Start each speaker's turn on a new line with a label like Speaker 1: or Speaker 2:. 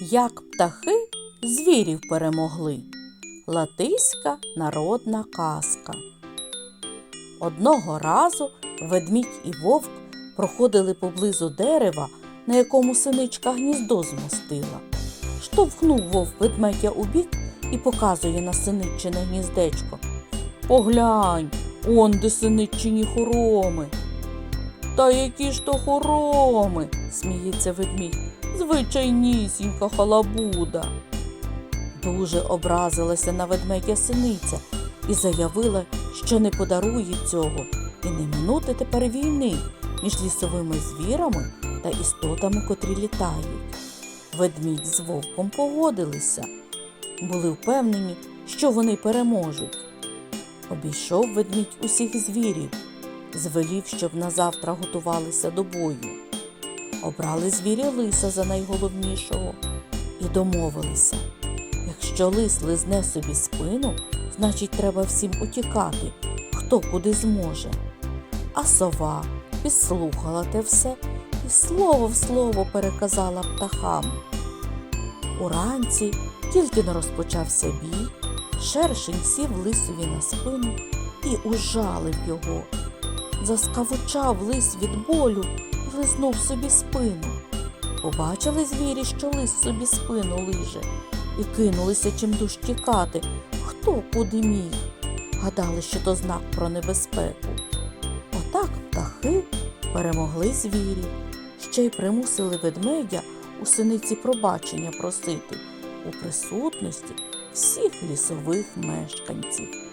Speaker 1: Як птахи звірів перемогли. Латиська народна казка. Одного разу ведмідь і вовк проходили поблизу дерева, на якому синичка гніздо змостила. Штовхнув вовк ведмедя у бік і показує на синиччине гніздечко. Поглянь, он де синиччині хороми. Та які ж то хороми, сміється ведмідь, звичайнісінька халабуда. Дуже образилася на ведмедя синиця і заявила, що не подарує цього і не минути тепер війни між лісовими звірами та істотами, котрі літають. Ведмідь з вовком погодилися, були впевнені, що вони переможуть. Обійшов ведмідь усіх звірів, звелів, щоб на завтра готувалися до бою. Обрали звіря лиса за найголовнішого і домовилися. Якщо лис лизне собі спину, значить треба всім утікати, хто куди зможе. А сова підслухала те все і слово в слово переказала птахам. Уранці тільки не розпочався бій, шершень сів лисові на спину і ужалив його. Заскавучав лис від болю лизнув собі спину. Побачили звірі, що лис собі спину лиже, і кинулися чимдуж тікати, хто куди міг. Гадали, що то знак про небезпеку. Отак птахи перемогли звірів, ще й примусили ведмедя у синиці пробачення просити у присутності всіх лісових мешканців.